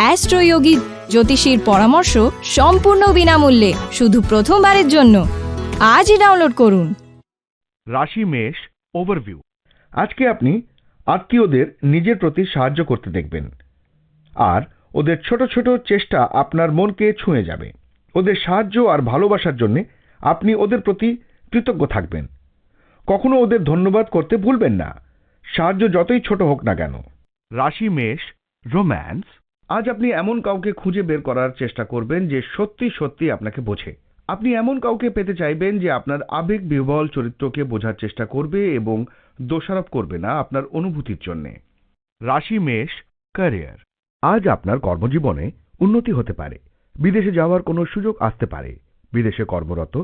অ্যাস্ট্রোয়োগী জ্যোতিষীর পরামর্শ সম্পূর্ণ বিনামূল্যে, শুধু প্রথমবারের জন্য। আজই ডাউনলোড করুন। রাশি মেষ ওভারভিউ আজকে আপনি আত্মীয়দের নিজের প্রতি সাহায্য করতে দেখবেন। আর ওদের ছোট ছোট চেষ্টা আপনার মনকে ছুঁয়ে যাবে। ওদের সাহায্য আর ভালোবাসার জন্য আপনি ওদের প্রতি কৃতজ্ঞ থাকবেন। কখনো ওদের ধন্যবাদ করতে ভুলবেন না। সাহায্য যতই ছোট হোক না কেন। রাশি মেষ রোম্যান্স আজ আপনি এমন কাউকে খুঁজে বের করার চেষ্টা করবেন যে সত্যি সত্যি আপনাকে বোঝে। আপনি এমন কাউকে পেতে চাইবেন যে আপনার আবেগ বিহ্বল চরিত্রকে বোঝার চেষ্টা করবে এবং দোষারোপ করবে না আপনার অনুভূতির জন্য। রাশি মেষ, ক্যারিয়ার। আজ আপনার কর্মজীবনে উন্নতি হতে পারে। বিদেশে যাওয়ার কোনো সুযোগ আসতে পারে। বিদেশে কর্মরত,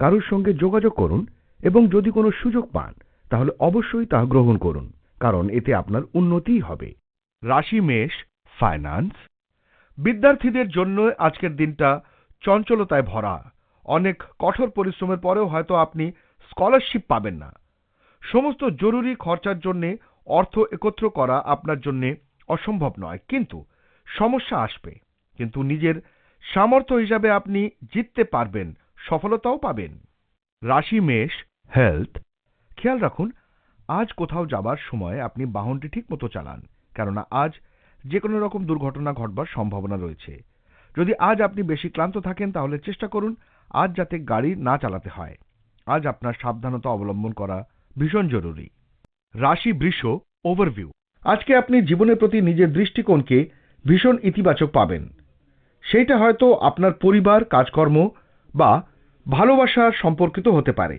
কারোর সঙ্গে যোগাযোগ করুন এবং যদি কোনো সুযোগ পান, তাহলে অবশ্যই তা গ্রহণ করুন, কারণ এতে আপনার উন্নতিই হবে। রাশি মেষ ফাইন্যান্স বিদ্যার্থীদের জন্য আজকের দিনটা চঞ্চলতায় ভরা। অনেক কঠোর পরিশ্রমের পরেও হয়তো আপনি স্কলারশিপ পাবেন না। সমস্ত জরুরি খরচার জন্য অর্থ একত্র করা আপনার জন্য অসম্ভব নয়, কিন্তু সমস্যা আসবে। কিন্তু নিজের সামর্থ্য হিসাবে আপনি জিততে পারবেন, সফলতাও পাবেন। রাশি মেষ হেলথ খেয়াল রাখুন, আজ কোথাও যাবার সময় আপনি বাহনটি ঠিকমতো চালান, কেননা আজ যে কোনো রকম দুর্ঘটনা ঘটবার সম্ভাবনা রয়েছে। যদি আজ আপনি বেশি ক্লান্ত থাকেন, তাহলে চেষ্টা করুন আজ যাতে গাড়ি না চালাতে হয়। আজ আপনার সাবধানতা অবলম্বন করা ভীষণ জরুরি। রাশি বৃষ ওভারভিউ আজকে আপনি জীবনের প্রতি নিজের দৃষ্টিকোণকে ভীষণ ইতিবাচক পাবেন। সেইটা হয়তো আপনার পরিবার, কাজকর্ম বা ভালোবাসা সম্পর্কিত হতে পারে।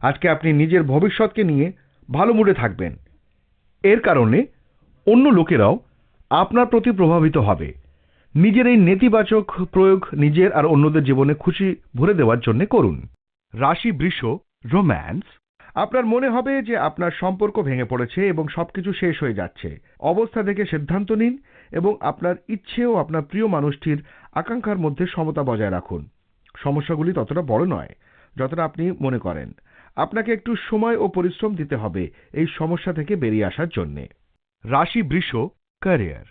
আজকে আপনি নিজের ভবিষ্যৎকে নিয়ে ভালো মুডে থাকবেন। এর কারণে অন্য লোকেরাও আপনার প্রতি প্রভাবিত হবে। নিজের এই নেতিবাচক প্রয়োগ নিজের আর অন্যদের জীবনে খুশি ভরে দেওয়ার জন্য করুন। রাশি বৃষ, রোম্যান্স। আপনার মনে হবে যে আপনার সম্পর্ক ভেঙে পড়েছে এবং সবকিছু শেষ হয়ে যাচ্ছে। অবস্থা থেকে সিদ্ধান্ত নিন এবং আপনার ইচ্ছে ও আপনার প্রিয় মানুষটির আকাঙ্ক্ষার মধ্যে সমতা বজায় রাখুন। সমস্যাগুলি ততটা বড় নয়, যতটা আপনি মনে করেন। আপনাকে একটু সময় ও পরিশ্রম দিতে হবে এই সমস্যা থেকে বেরিয়ে আসার জন্যে। রাশি বৃষ ক্যারিয়ার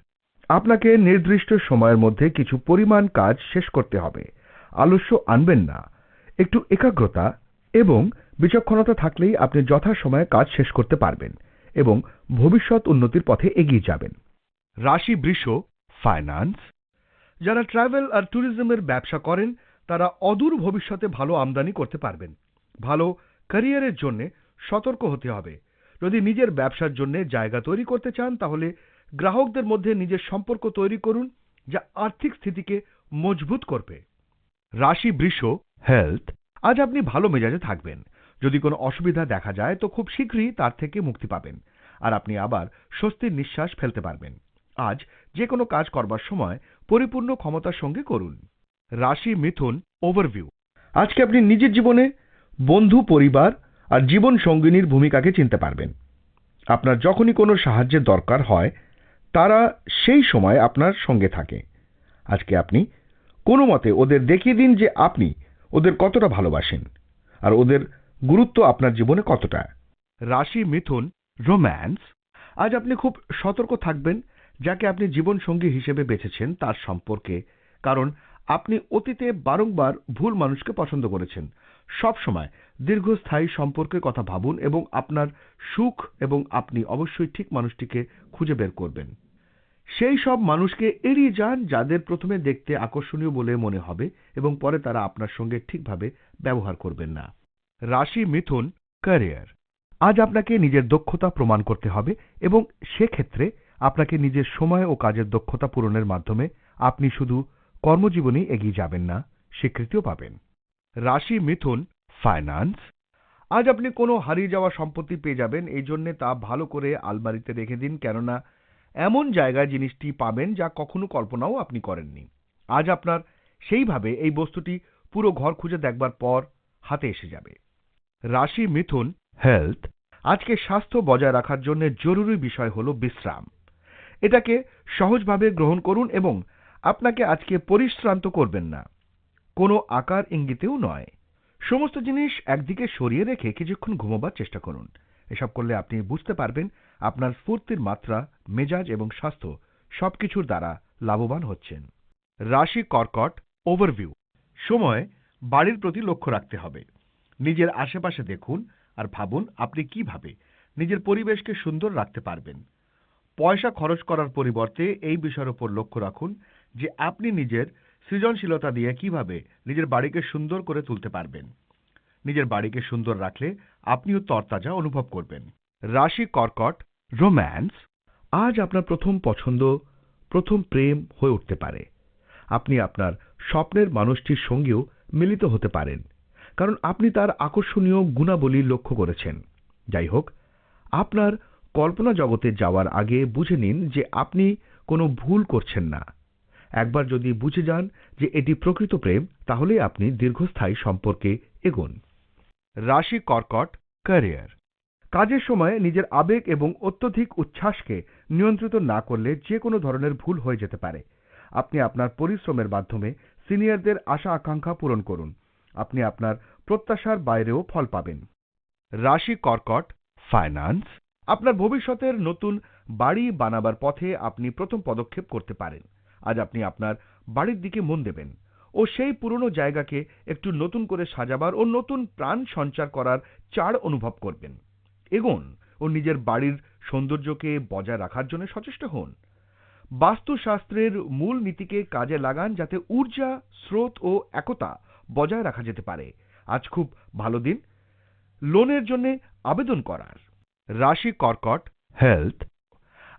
আপনাকে নির্দিষ্ট সময়ের মধ্যে কিছু পরিমাণ কাজ শেষ করতে হবে। আলস্য আনবেন না। একটু একাগ্রতা এবং বিচক্ষণতা থাকলেই আপনি যথাসময়ে কাজ শেষ করতে পারবেন এবং ভবিষ্যৎ উন্নতির পথে এগিয়ে যাবেন। রাশি বৃষ ফাইন্যান্স যারা ট্রাভেল আর ট্যুরিজমের ব্যবসা করেন, তারা অদূর ভবিষ্যতে ভালো আমদানি করতে পারবেন। ভালো ক্যারিয়ারের জন্য সতর্ক হতে হবে। যদি নিজের ব্যবসার জন্য জায়গা তৈরি করতে চান, তাহলে গ্রাহকদের মধ্যে নিজের সম্পর্ক তৈরি করুন, যা আর্থিক স্থিতিকে মজবুত করবে। রাশি বৃষ হেলথ, আজ আপনি ভালো মেজাজে থাকবেন। যদি কোনো অসুবিধা দেখা যায়, তো খুব শীঘ্রই তার থেকে মুক্তি পাবেন। আর আপনি আবার স্বস্তির নিঃশ্বাস ফেলতে পারবেন। আজ যে কোনো কাজ করবার সময় পরিপূর্ণ ক্ষমতার সঙ্গে করুন। রাশি মিথুন ওভারভিউ। আজকে আপনি নিজের জীবনে বন্ধু, পরিবার আর জীবন সঙ্গিনীর ভূমিকাকে চিনতে পারবেন। আপনার যখনই কোনো সাহায্যের দরকার হয় তারা সেই সময় আপনার সঙ্গে থাকে। আজকে আপনি কোনো মতে ওদের দেখিয়ে দিন যে আপনি ওদের কতটা ভালোবাসেন আর ওদের গুরুত্ব আপনার জীবনে কতটা। রাশি, মিথুন, রোম্যান্স, আজ আপনি খুব সতর্ক থাকবেন যাকে আপনি জীবন সঙ্গী হিসেবে বেছেছেন তার সম্পর্কে, কারণ আপনি অতীতে বারংবার ভুল মানুষকে পছন্দ করেছেন। সব সময় দীর্ঘস্থায়ী সম্পর্কের কথা ভাবুন এবং আপনার সুখ এবং আপনি অবশ্যই ঠিক মানুষটিকে খুঁজে বের করবেন। সেই সব মানুষকে এড়িয়ে যান যাদের প্রথমে দেখতে আকর্ষণীয় বলে মনে হবে এবং পরে তারা আপনার সঙ্গে ঠিকভাবে ব্যবহার করবেন না। রাশি মিথুন, ক্যারিয়ার। আজ আপনাকে নিজের দক্ষতা প্রমাণ করতে হবে এবং সেক্ষেত্রে আপনাকে নিজের সময় ও কাজের দক্ষতা পূরণের মাধ্যমে আপনি শুধু কর্মজীবনেই এগিয়ে যাবেন না, স্বীকৃতিও পাবেন। রাশি মিথুন, ফাইন্যান্স। আজ আপনি কোনো হারিয়ে যাওয়া সম্পত্তি পেয়ে যাবেন, এই জন্যে তা ভালো করে আলমারিতে রেখে দিন, কেননা এমন জায়গায় জিনিসটি পাবেন যা কখনো কল্পনাও আপনি করেননি। আজ আপনার সেইভাবে এই বস্তুটি পুরো ঘর খুঁজে দেখবার পর হাতে এসে যাবে। রাশি মিথুন হেলথ, আজকে স্বাস্থ্য বজায় রাখার জন্য জরুরি বিষয় হল বিশ্রাম। এটাকে সহজভাবে গ্রহণ করুন এবং আপনাকে আজকে পরিশ্রান্ত করবেন না। কোনো আকার ইঙ্গিতেও নয়। সমস্ত জিনিস একদিকে সরিয়ে রেখে কিছুক্ষণ ঘুমোবার চেষ্টা করুন। এসব করলে আপনি বুঝতে পারবেন আপনার স্ফূর্তির মাত্রা, মেজাজ এবং স্বাস্থ্য সবকিছুর দ্বারা লাভবান হচ্ছেন। রাশি কর্কট ওভারভিউ। সময় বাড়ির প্রতি লক্ষ্য রাখতে হবে। নিজের আশেপাশে দেখুন আর ভাবুন আপনি কীভাবে নিজের পরিবেশকে সুন্দর রাখতে পারবেন। পয়সা খরচ করার পরিবর্তে এই বিষয়ের উপর লক্ষ্য রাখুন যে আপনি নিজের সৃজনশীলতা দিয়ে কীভাবে নিজের বাড়িকে সুন্দর করে তুলতে পারবেন। নিজের বাড়িকে সুন্দর রাখলে আপনিও তরতাজা অনুভব করবেন। রাশি কর্কট, রোম্যান্স, আজ আপনার প্রথম পছন্দ, প্রথম প্রেম হয়ে উঠতে পারে। আপনি আপনার স্বপ্নের মানুষটির সঙ্গেও মিলিত হতে পারেন, কারণ আপনি তার আকর্ষণীয় গুণাবলী লক্ষ্য করেছেন। যাই হোক, আপনার কল্পনা জগতে যাওয়ার আগে বুঝে নিন যে আপনি কোনো ভুল করছেন না। একবার যদি বুঝে যান যে এটি প্রকৃত প্রেম তাহলে আপনি দীর্ঘস্থায়ী সম্পর্কে এগোন। রাশি কর্কট, ক্যারিয়ার। কাজের সময় নিজের আবেগ এবং অত্যধিক উচ্ছ্বাসকে নিয়ন্ত্রিত না করলে যে কোনো ধরনের ভুল হয়ে যেতে পারে। আপনি আপনার পরিশ্রমের মাধ্যমে সিনিয়রদের আশা আকাঙ্ক্ষা পূরণ করুন। আপনি আপনার প্রত্যাশার বাইরেও ফল পাবেন। রাশি কর্কট, ফাইন্যান্স, আপনার ভবিষ্যতের নতুন বাড়ি বানাবার পথে আপনি প্রথম পদক্ষেপ করতে পারেন। আজ আপনি আপনার বাড়ির দিকে মন দেবেন ও সেই পুরনো জায়গাকে একটু নতুন করে সাজাবার ও নতুন প্রাণ সঞ্চার করার চাড় অনুভব করবেন। এগোন ও নিজের বাড়ির সৌন্দর্যকে বজায় রাখার জন্য সচেষ্ট হন। বাস্তুশাস্ত্রের মূল নীতিকে কাজে লাগান যাতে ঊর্জা, স্রোত ও একতা বজায় রাখা যেতে পারে। আজ খুব ভালো দিন। লোনের জন্য আবেদন করার। রাশি কর্কট হেলথ।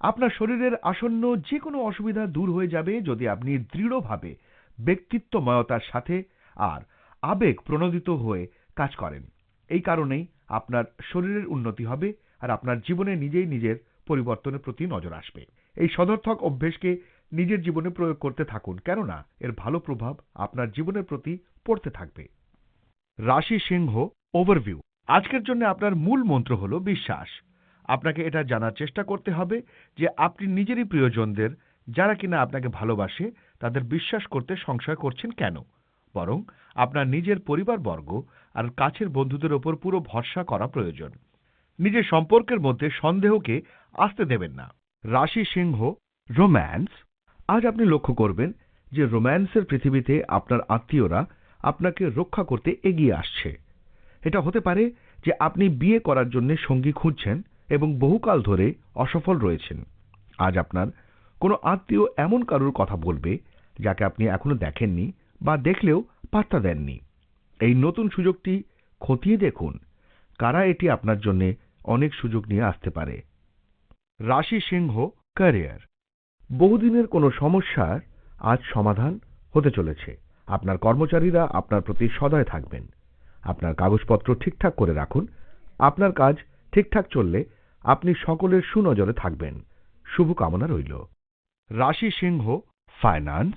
আপনার শরীরের আসন্ন যে কোনো অসুবিধা দূর হয়ে যাবে যদি আপনি দৃঢ়ভাবে ব্যক্তিত্বময়তার সাথে আর আবেগ প্রণোদিত হয়ে কাজ করেন। এই কারণেই আপনার শরীরের উন্নতি হবে আর আপনার জীবনে নিজেই নিজের পরিবর্তনের প্রতি নজর আসবে। এই সদর্থক অভ্যেসকে নিজের জীবনে প্রয়োগ করতে থাকুন, কেননা এর ভালো প্রভাব আপনার জীবনের প্রতি পড়তে থাকবে। রাশি সিংহ ওভারভিউ আজকের জন্য আপনার মূল মন্ত্র হল বিশ্বাস। আপনাকে এটা জানার চেষ্টা করতে হবে যে আপনি নিজেরই প্রিয়জনদের, যারা কিনা আপনাকে ভালোবাসে, তাদের বিশ্বাস করতে সংশয় করছেন কেন? বরং আপনার নিজের পরিবারবর্গ আর কাছের বন্ধুদের ওপর পুরো ভরসা করা প্রয়োজন। নিজের সম্পর্কের মধ্যে সন্দেহকে আসতে দেবেন না। রাশি সিংহ, রোম্যান্স। আজ আপনি লক্ষ্য করবেন যে রোম্যান্সের পৃথিবীতে আপনার আত্মীয়রা আপনাকে রক্ষা করতে এগিয়ে আসছে। এটা হতে পারে যে আপনি বিয়ে করার জন্য সঙ্গী খুঁজছেন এবং বহুকাল ধরে অসফল রয়েছেন। আজ আপনার কোনো আত্মীয় এমন কারুর কথা বলবে যাকে আপনি এখনও দেখেননি বা দেখলেও পাত্তা দেননি। এই নতুন সুযোগটি খতিয়ে দেখুন কারা এটি আপনার জন্য অনেক সুযোগ নিয়ে আসতে পারে। রাশি সিংহ, ক্যারিয়ার। বহুদিনের কোনো সমস্যার আজ সমাধান হতে চলেছে। আপনার কর্মচারীরা আপনার প্রতি সদয় থাকবেন। আপনার কাগজপত্র ঠিকঠাক করে রাখুন। আপনার কাজ ঠিকঠাক চললে আপনি সকলের সুনজরে থাকবেন। শুভকামনা রইল। রাশি সিংহ, ফাইন্যান্স।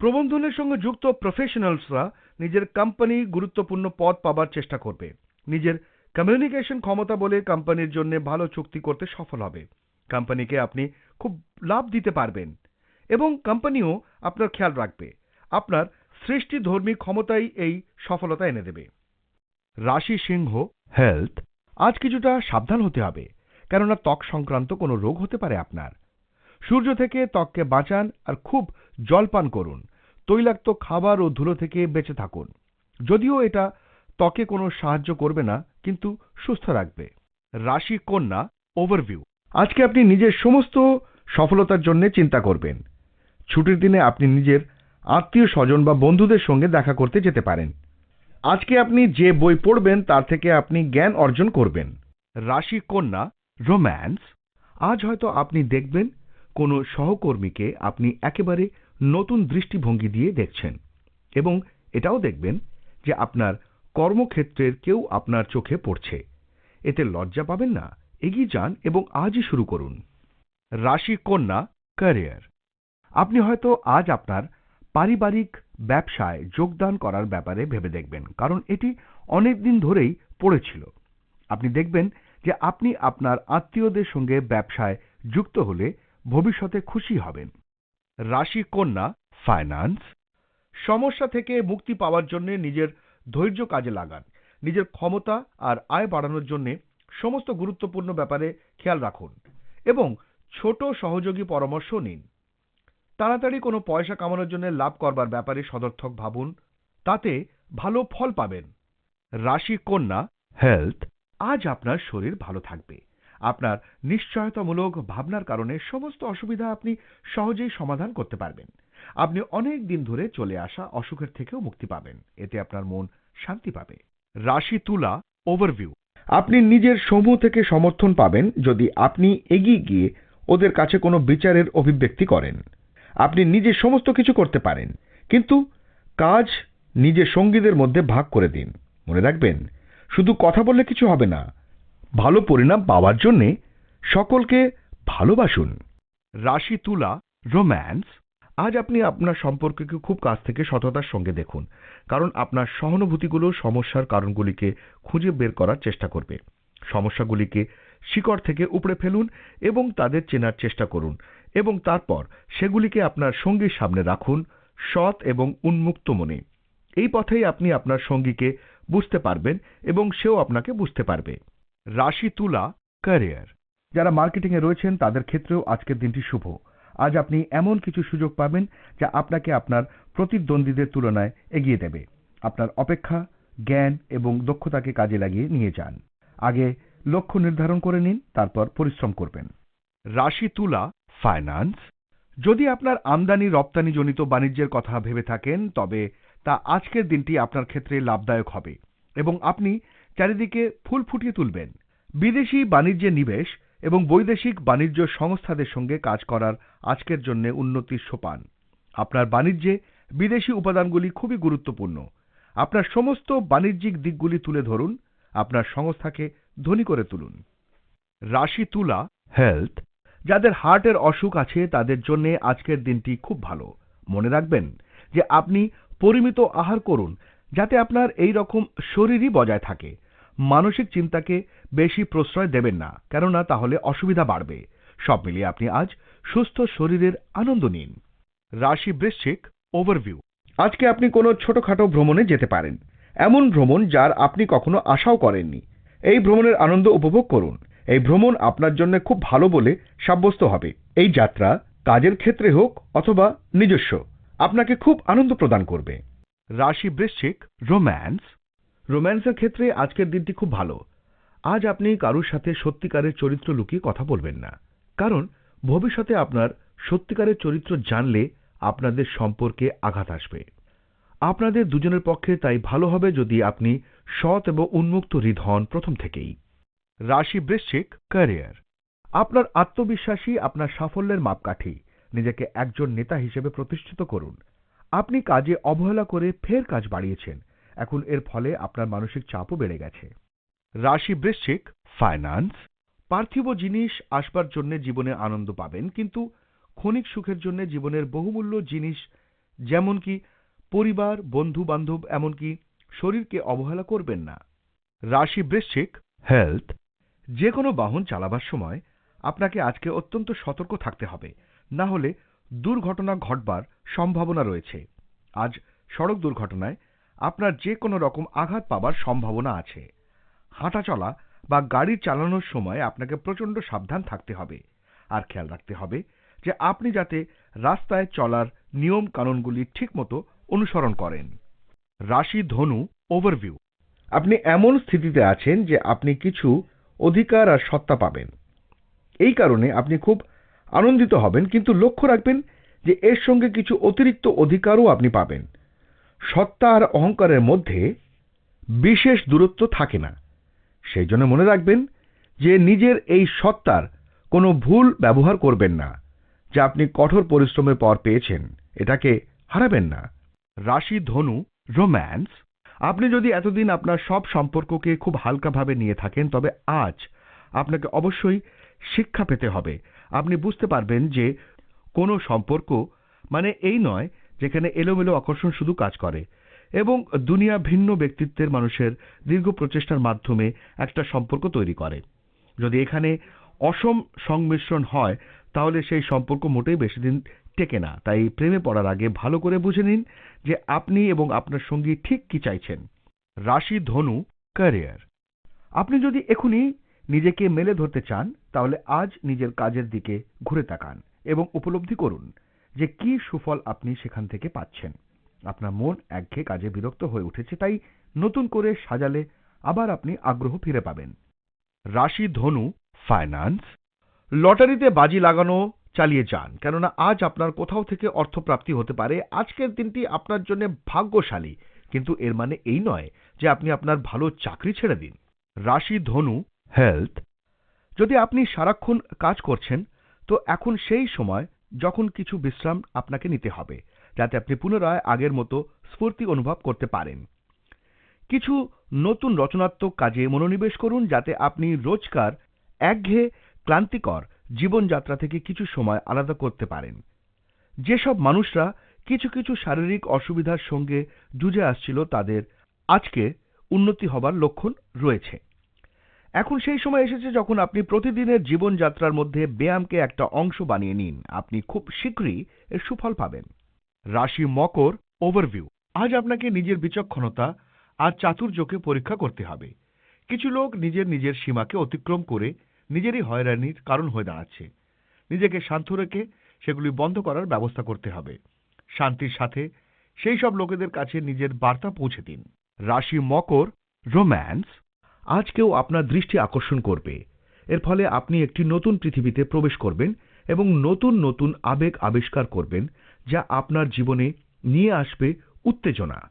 প্রবন্ধনের সঙ্গে যুক্ত প্রফেশনালসরা নিজের কোম্পানি গুরুত্বপূর্ণ পদ পাবার চেষ্টা করবে। নিজের কমিউনিকেশন ক্ষমতা বলে কোম্পানির জন্য ভালো চুক্তি করতে সফল হবে। কোম্পানিকে আপনি খুব লাভ দিতে পারবেন এবং কোম্পানিও আপনার খেয়াল রাখবে। আপনার সৃষ্টিধর্মী ক্ষমতাই এই সফলতা এনে দেবে। রাশি সিংহ হেলথ আজ কিছুটা সাবধান হতে হবে, কেননা ত্বক সংক্রান্ত কোনো রোগ হতে পারে আপনার। সূর্য থেকে ত্বককে বাঁচান আর খুব জল পান করুন। তৈলাক্ত খাবার ও ধুলো থেকে বেঁচে থাকুন। যদিও এটা ত্বকে কোনো সাহায্য করবে না, কিন্তু সুস্থ রাখবে। রাশি কন্যা ওভারভিউ আজকে আপনি নিজের সমস্ত সফলতার জন্য চিন্তা করবেন। ছুটির দিনে আপনি নিজের আত্মীয় স্বজন বা বন্ধুদের সঙ্গে দেখা করতে যেতে পারেন। আজকে আপনি যে বই পড়বেন, তার থেকে আপনি জ্ঞান অর্জন করবেন। রাশি কন্যা রোম্যান্স আজ হয়তো আপনি দেখবেন কোনো সহকর্মীকে আপনি একেবারে নতুন দৃষ্টিভঙ্গি দিয়ে দেখছেন এবং এটাও দেখবেন যে আপনার কর্মক্ষেত্রের কেউ আপনার চোখে পড়ছে। এতে লজ্জা পাবেন না, এগিয়ে যান এবং আজই শুরু করুন। রাশি কন্যা, ক্যারিয়ার। আপনি হয়তো আজ আপনার পারিবারিক ব্যবসায় যোগদান করার ব্যাপারে ভেবে দেখবেন, কারণ এটি অনেক দিন ধরেই পড়েছিল। আপনি দেখবেন যে আপনি আপনার আত্মীয়দের সঙ্গে ব্যবসায় যুক্ত হলে ভবিষ্যতে খুশি হবেন। রাশি কন্যা ফাইন্যান্স সমস্যা থেকে মুক্তি পাওয়ার জন্য নিজের ধৈর্য কাজে লাগান। নিজের ক্ষমতা আর আয় বাড়ানোর জন্য সমস্ত গুরুত্বপূর্ণ ব্যাপারে খেয়াল রাখুন এবং ছোট সহযোগী পরামর্শ নিন। তাড়াতাড়ি কোনো পয়সা কামানোর জন্য লাভ করবার ব্যাপারে সদর্থক ভাবুন, তাতে ভালো ফল পাবেন। রাশি কন্যা হেলথ আজ আপনার শরীর ভালো থাকবে। আপনার নিশ্চয়তামূলক ভাবনার কারণে সমস্ত অসুবিধা আপনি সহজেই সমাধান করতে পারবেন। আপনি অনেক দিন ধরে চলে আসা অসুখের থেকেও মুক্তি পাবেন। এতে আপনার মন শান্তি পাবে। রাশি তুলা ওভারভিউ। আপনি নিজের সমূহ থেকে সমর্থন পাবেন যদি আপনি এগিয়ে গিয়ে ওদের কাছে কোনো বিচারের অভিব্যক্তি করেন। আপনি নিজে সমস্ত কিছু করতে পারেন, কিন্তু কাজ নিজের সঙ্গীদের মধ্যে ভাগ করে দিন। মনে রাখবেন, শুধু কথা বললে কিছু হবে না ভালো পরিণাম পাওয়ার জন্যে সকলকে ভালোবাসুন। রাশি তুলা, রোম্যান্স, আজ আপনি আপনার সম্পর্ককে খুব কাছ থেকে সততার সঙ্গে দেখুন, কারণ আপনার সহানুভূতিগুলো সমস্যার কারণগুলিকে খুঁজে বের করার চেষ্টা করবে। সমস্যাগুলিকে শিকড় থেকে উপড়ে ফেলুন এবং তাদের চেনার চেষ্টা করুন এবং তারপর সেগুলিকে আপনার সঙ্গীর সামনে রাখুন সৎ এবং উন্মুক্ত মনে। এই পথেই আপনি আপনার সঙ্গীকে বুঝতে পারবেন এবং সেও আপনাকে বুঝতে পারবে। রাশি তুলা ক্যারিয়ার। যারা মার্কেটিংয়ে রয়েছেন, তাদের ক্ষেত্রেও আজকের দিনটি শুভ। আজ আপনি এমন কিছু সুযোগ পাবেন যা আপনাকে আপনার প্রতিদ্বন্দ্বীদের তুলনায় এগিয়ে দেবে। আপনার অপেক্ষা, জ্ঞান এবং দক্ষতাকে কাজে লাগিয়ে নিয়ে যান। আগে লক্ষ্য নির্ধারণ করে নিন, তারপর পরিশ্রম করবেন। রাশি তুলা ফাইন্যান্স। যদি আপনার আমদানি রপ্তানি জনিত বাণিজ্যের কথা ভেবে থাকেন, তবে তা আজকের দিনটি আপনার ক্ষেত্রে লাভদায়ক হবে এবং আপনি চারিদিকে ফুল ফুটিয়ে তুলবেন। বিদেশি বাণিজ্যে নিবেশ এবং বৈদেশিক বাণিজ্য সংস্থাদের সঙ্গে কাজ করার আজকের জন্য উন্নতির সোপান। আপনার বাণিজ্যে বিদেশি উপাদানগুলি খুবই গুরুত্বপূর্ণ। আপনার সমস্ত বাণিজ্যিক দিকগুলি তুলে ধরুন। আপনার সংস্থাকে ধনী করে তুলুন। রাশি তুলা, হেলথ, যাদের হার্টের অসুখ আছে, তাদের জন্য আজকের দিনটি খুব ভালো। মনে রাখবেন যে আপনি পরিমিত আহার করুন, যাতে আপনার এই রকম শরীরই বজায় থাকে। মানসিক চিন্তাকে বেশি প্রশ্রয় দেবেন না, কেননা তাহলে অসুবিধা বাড়বে। সব মিলিয়ে আপনি আজ সুস্থ শরীরের আনন্দ নিন। রাশি বৃশ্চিক ওভারভিউ আজকে আপনি কোনো ছোটখাটো ভ্রমণে যেতে পারেন। এমন ভ্রমণ যার আপনি কখনো আশাও করেননি। এই ভ্রমণের আনন্দ উপভোগ করুন। এই ভ্রমণ আপনার জন্য খুব ভালো বলে সাব্যস্ত হবে। এই যাত্রা কাজের ক্ষেত্রে হোক অথবা নিজস্ব, আপনাকে খুব আনন্দ প্রদান করবে। রাশি বৃশ্চিক রোম্যান্স রোম্যান্সের ক্ষেত্রে আজকের দিনটি খুব ভালো। আজ আপনি কারুর সাথে সত্যিকারের চরিত্র লুকিয়ে কথা বলবেন না। কারণ, ভবিষ্যতে আপনার সত্যিকারের চরিত্র জানলে আপনাদের সম্পর্কে আঘাত আসবে। আপনাদের দুজনের পক্ষে তাই ভালো হবে যদি আপনি সৎ এবং উন্মুক্ত হৃদ হন প্রথম থেকেই। রাশি বৃশ্চিক, ক্যারিয়ার। আপনার আত্মবিশ্বাসী আপনার সাফল্যের মাপকাঠি। নিজেকে একজন নেতা হিসেবে প্রতিষ্ঠিত করুন। আপনি কাজে অবহেলা করে ফের কাজ বাড়িয়েছেন। এখন এর ফলে আপনার মানসিক চাপও বেড়ে গেছে। রাশি বৃশ্চিক ফাইন্যান্স পার্থিব জিনিস আসবার জন্য জীবনে আনন্দ পাবেন, কিন্তু ক্ষণিক সুখের জন্য জীবনের বহুমূল্য জিনিস, যেমন কি পরিবার বন্ধু বান্ধব এমনকি শরীরকে অবহেলা করবেন না। রাশি বৃশ্চিক হেলথ যে কোনো বাহন চালাবার সময় আপনাকে আজকে অত্যন্ত সতর্ক থাকতে হবে না হলে দুর্ঘটনা ঘটবার সম্ভাবনা রয়েছে। আজ সড়ক দুর্ঘটনায় আপনার যে কোনো রকম আঘাত পাবার সম্ভাবনা আছে। হাঁটা চলা বা গাড়ি চালানোর সময় আপনাকে প্রচণ্ড সাবধান থাকতে হবে। আর খেয়াল রাখতে হবে যে আপনি যাতে রাস্তায় চলার নিয়ম কানুনগুলি ঠিকমতো অনুসরণ করেন। রাশি ধনু ওভারভিউ আপনি এমন স্থিতিতে আছেন যে আপনি কিছু অধিকার আর সত্তা পাবেন। এই কারণে আপনি খুব আনন্দিত হবেন, কিন্তু লক্ষ্য রাখবেন যে এর সঙ্গে কিছু অতিরিক্ত অধিকারও আপনি পাবেন। সত্তা আর অহংকারের মধ্যে বিশেষ দূরত্ব থাকে না। সেই জন্য মনে রাখবেন যে নিজের এই সত্তার কোনো ভুল ব্যবহার করবেন না, যা আপনি কঠোর পরিশ্রমের পর পেয়েছেন, এটাকে হারাবেন না। রাশি ধনু, রোম্যান্স, আপনি যদি এতদিন আপনার সব সম্পর্ককে খুব হালকাভাবে নিয়ে থাকেন, তবে আজ আপনাকে অবশ্যই শিক্ষা পেতে হবে। আপনি বুঝতে পারবেন যে কোনো সম্পর্ক মানে এই নয় যেখানে এলোমেলো আকর্ষণ শুধু কাজ করে এবং দুনিয়া ভিন্ন ব্যক্তিত্বের মানুষের দীর্ঘ প্রচেষ্টার মাধ্যমে একটা সম্পর্ক তৈরি করে। যদি এখানে অসম সংমিশ্রণ হয়, তাহলে সেই সম্পর্ক মোটেই বেশি দিন টেকে না। তাই প্রেমে পড়ার আগে ভালো করে বুঝে নিন যে আপনি এবং আপনার সঙ্গী ঠিক কি চাইছেন। রাশি ধনু ক্যারিয়ার আপনি যদি এখনই নিজেকে মেলে ধরতে চান, তাহলে আজ নিজের কাজের দিকে ঘুরে তাকান এবং উপলব্ধি করুন। যে কি সুফল আপনি সেখান থেকে পাচ্ছেন। আপনার মন একঘেয়ে কাজে বিরক্ত হয়ে উঠেছে, তাই নতুন করে সাজালে আবার আপনি আগ্রহ ফিরে পাবেন। রাশি ধনু, ফাইন্যান্স, লটারিতে বাজি লাগানো, চালিয়ে যান, কেননা আজ আপনার কোথাও থেকে অর্থপ্রাপ্তি হতে পারে। আজকের দিনটি আপনার জন্য ভাগ্যশালী, কিন্তু এর মানে এই নয় যে আপনি আপনার ভালো চাকরি ছেড়ে দিন। রাশি ধনু, হেলথ, যদি আপনি সারাক্ষণ কাজ করছেন, তো এখন সেই সময় যখন কিছু বিশ্রাম আপনাকে নিতে হবে, যাতে আপনি পুনরায় আগের মতো স্ফূর্তি অনুভব করতে পারেন। কিছু নতুন রচনাত্মক কাজে মনোনিবেশ করুন, যাতে আপনি রোজকার, একঘেয়ে, ক্লান্তিকর জীবনযাত্রা থেকে কিছু সময় আলাদা করতে পারেন। যেসব মানুষরা কিছু কিছু শারীরিক অসুবিধার সঙ্গে জুঝে আসছিল, তাদের আজকে উন্নতি হবার লক্ষণ রয়েছে। এখন সেই সময় এসেছে যখন আপনি প্রতিদিনের জীবনযাত্রার মধ্যে ব্যায়ামকে একটা অংশ বানিয়ে নিন। আপনি খুব শীঘ্রই এর সুফল পাবেন। রাশি মকর, ওভারভিউ। আজ আপনাকে নিজের বিচক্ষণতা আর চাতুর্যকে পরীক্ষা করতে হবে। কিছু লোক নিজের নিজের সীমাকে অতিক্রম করে নিজেরই হয়রানির কারণ হয়ে দাঁড়াচ্ছে। নিজেকে শান্ত রেখে সেগুলি বন্ধ করার ব্যবস্থা করতে হবে। শান্তির সাথে সেই সব লোকেদের কাছে নিজের বার্তা পৌঁছে দিন। রাশি মকর, রোম্যান্স। আজ কেউ আপনার দৃষ্টি আকর্ষণ করবে। এর ফলে আপনি একটি নতুন পৃথিবীতে প্রবেশ করবেন এবং নতুন নতুন আবেগ আবিষ্কার করবেন, যা আপনার জীবনে নিয়ে আসবে উত্তেজনা।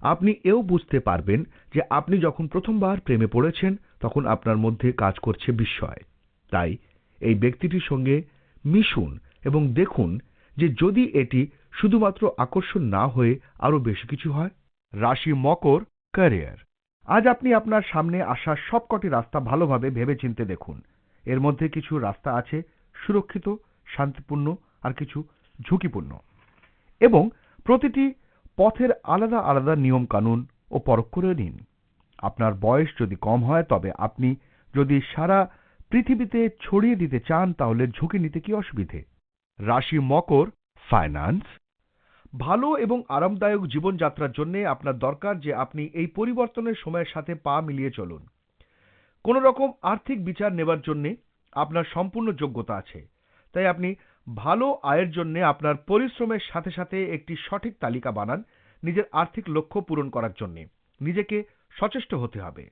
আপনি এও বুঝতে পারবেন যে আপনি যখন প্রথমবার প্রেমে পড়েছেন, তখন আপনার মধ্যে কাজ করছে বিস্ময়। তাই এই ব্যক্তিটির সঙ্গে মিশুন এবং দেখুন যে যদি এটি শুধুমাত্র আকর্ষণ না হয়ে আরও বেশি কিছু হয়। রাশি মকর ক্যারিয়ার। আজ আপনি আপনার সামনে আসা সবকটি রাস্তা ভালোভাবে ভেবেচিন্তে দেখুন। এর মধ্যে কিছু রাস্তা আছে সুরক্ষিত, শান্তিপূর্ণ আর কিছু ঝুঁকিপূর্ণ। এবং প্রতিটি পথের আলাদা আলাদা নিয়ম কানুন ও পরখ করে নিন আপনার বয়স যদি কম হয়, তবে আপনি যদি সারা পৃথিবীতে ছড়িয়ে দিতে চান, তাহলে ঝুঁকি নিতে কি অসুবিধে? রাশি মকর, ফাইন্যান্স? ভালো এবং আরামদায়ক জীবনযাত্রার জন্য আপনার দরকার যে আপনি এই পরিবর্তনের সময়ের সাথে পা মিলিয়ে চলুন। কোনো রকম আর্থিক বিচার নেবার জন্য আপনার সম্পূর্ণ যোগ্যতা আছে। তাই আপনি ভালো আয়ের জন্য আপনার পরিশ্রমের সাথে সাথে একটি সঠিক তালিকা বানান নিজের আর্থিক লক্ষ্য পূরণ করার জন্য। নিজেকে সচেষ্ট হতে হবে।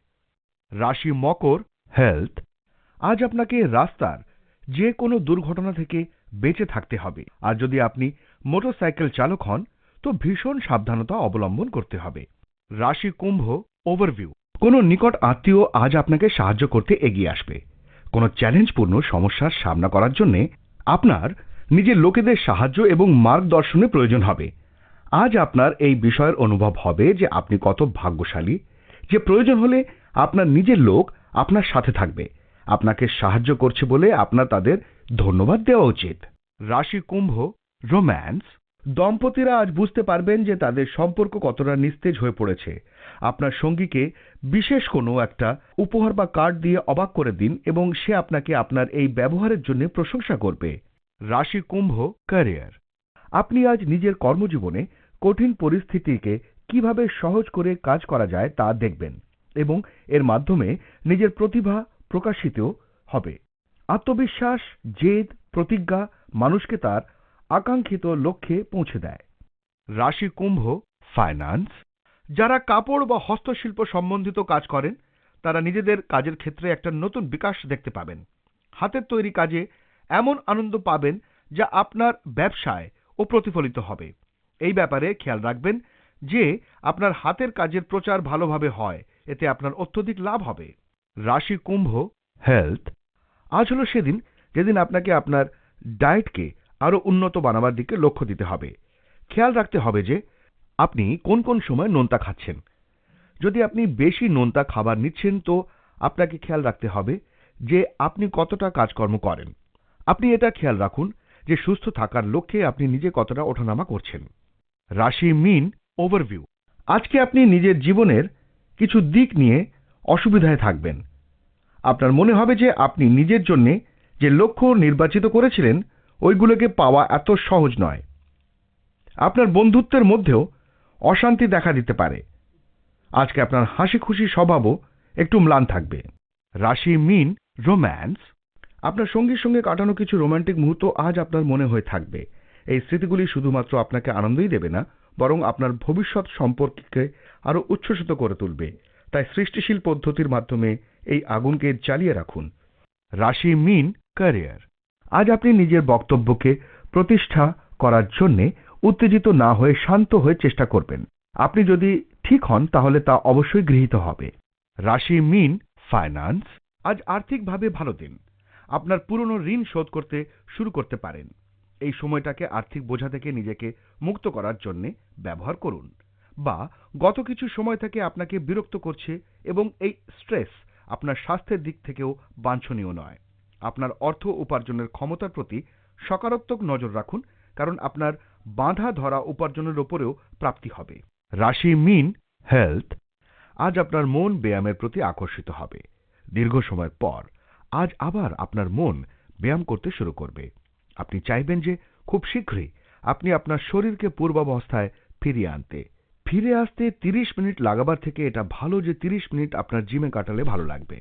রাশি মকর হেলথ আজ আপনাকে রাস্তার যে কোনো দুর্ঘটনা থেকে বেঁচে থাকতে হবে। আর যদি আপনি মোটরসাইকেল চালক হন, তো ভীষণ সাবধানতা অবলম্বন করতে হবে। রাশি কুম্ভ ওভারভিউ কোনো নিকট আত্মীয় আজ আপনাকে সাহায্য করতে এগিয়ে আসবে। কোনো চ্যালেঞ্জপূর্ণ সমস্যার সামনা করার জন্যে আপনার নিজের লোকেদের সাহায্য এবং মার্গদর্শনের প্রয়োজন হবে। আজ আপনার এই বিষয়ের অনুভব হবে যে আপনি কত ভাগ্যশালী, যে প্রয়োজন হলে আপনার নিজের লোক আপনার সাথে থাকবে। আপনাকে সাহায্য করছে বলে আপনার তাদের ধন্যবাদ দেওয়া উচিত। রাশি কুম্ভ রোম্যান্স দম্পতিরা আজ বুঝতে পারবেন যে তাদের সম্পর্ক কতটা নিস্তেজ হয়ে পড়েছে। আপনার সঙ্গীকে বিশেষ কোনো একটা উপহার বা কার্ড দিয়ে অবাক করে দিন এবং সে আপনাকে আপনার এই ব্যবহারের জন্য প্রশংসা করবে। রাশি কুম্ভ ক্যারিয়ার আপনি আজ নিজের কর্মজীবনে কঠিন পরিস্থিতিকে কীভাবে সহজ করে কাজ করা যায় তা দেখবেন এবং এর মাধ্যমে নিজের প্রতিভা প্রকাশিত হবে। আত্মবিশ্বাস, জেদ, প্রতিজ্ঞা মানুষকে তার আকাঙ্ক্ষিত লক্ষ্যে পৌঁছে দেয়। রাশি কুম্ভ ফাইন্যান্স যারা কাপড় বা হস্তশিল্প সম্বন্ধিত কাজ করেন, তারা নিজেদের কাজের ক্ষেত্রে একটা নতুন বিকাশ দেখতে পাবেন। হাতের তৈরি কাজে এমন আনন্দ পাবেন যা আপনার ব্যবসায় ও প্রতিফলিত হবে। এই ব্যাপারে খেয়াল রাখবেন যে, আপনার হাতের কাজের প্রচার ভালোভাবে হয়, এতে আপনার অত্যধিক লাভ হবে। রাশি কুম্ভ হেলথ আজ হলো সেদিন যেদিন আপনাকে আপনার ডায়েটকে আরও উন্নত বানাবার দিকে লক্ষ্য দিতে হবে। খেয়াল রাখতে হবে যে, আপনি কোন কোন সময় নোনতা খাচ্ছেন। যদি আপনি বেশি নোনতা খাবার নিচ্ছেন, তো আপনাকে খেয়াল রাখতে হবে যে, আপনি কতটা কাজকর্ম করেন। আপনি এটা খেয়াল রাখুন যে, সুস্থ থাকার লক্ষ্যে আপনি নিজে কতটা ওঠানামা করছেন। রাশি মিন ওভারভিউ। আজকে আপনি নিজের জীবনের কিছু দিক নিয়ে অসুবিধায় থাকবেন। আপনার মনে হবে যে, আপনি নিজের জন্যে যে লক্ষ্য নির্বাচিত করেছিলেন ওইগুলোকে পাওয়া এত সহজ নয়। আপনার বন্ধুত্বের মধ্যেও অশান্তি দেখা দিতে পারে। আজকে আপনার হাসি খুশি স্বভাবও একটু ম্লান থাকবে। রাশি, মিন, রোম্যান্স। আপনার সঙ্গীর সঙ্গে কাটানো কিছু রোমান্টিক মুহূর্ত আজ আপনার মনে হয়ে থাকবে। এই স্মৃতিগুলি শুধুমাত্র আপনাকে আনন্দই দেবে না, বরং আপনার ভবিষ্যৎ সম্পর্ককে আরও উচ্ছ্বসিত করে তুলবে। তাই সৃষ্টিশীল পদ্ধতির মাধ্যমে এই আগুনকে জ্বালিয়ে রাখুন। রাশি, মিন, ক্যারিয়ার। আজ আপনি নিজের বক্তব্যকে প্রতিষ্ঠা করার জন্য উত্তেজিত না হয়ে শান্ত হয়ে চেষ্টা করবেন। আপনি যদি ঠিক হন, তাহলে তা অবশ্যই গৃহীত হবে। রাশি মিন ফাইন্যান্স আজ আর্থিকভাবে ভালো দিন। আপনার পুরনো ঋণ শোধ করতে শুরু করতে পারেন। এই সময়টাকে আর্থিক বোঝা থেকে নিজেকে মুক্ত করার জন্যে ব্যবহার করুন। বা গত কিছু সময় থেকে আপনাকে বিরক্ত করছে এবং এই স্ট্রেস আপনার স্বাস্থ্যের দিক থেকেও বাঞ্ছনীয় নয়। আপনার অর্থ উপার্জনের ক্ষমতার প্রতি সকারাত্মক নজর রাখুন, কারণ আপনার বাঁধা ধরা উপার্জনের ওপরেও প্রাপ্তি হবে। রাশি মিন হেলথ আজ আপনার মন ব্যায়ামের প্রতি আকর্ষিত হবে। দীর্ঘ সময় পর আজ আবার আপনার মন ব্যায়াম করতে শুরু করবে। আপনি চাইবেন যে খুব শীঘ্রই আপনি আপনার শরীরকে পূর্বাবস্থায় ফিরিয়ে আনতে। ফিরে আসতে 30 মিনিট লাগাবার থেকে এটা ভালো যে 30 মিনিট আপনার জিমে কাটালে ভালো লাগবে।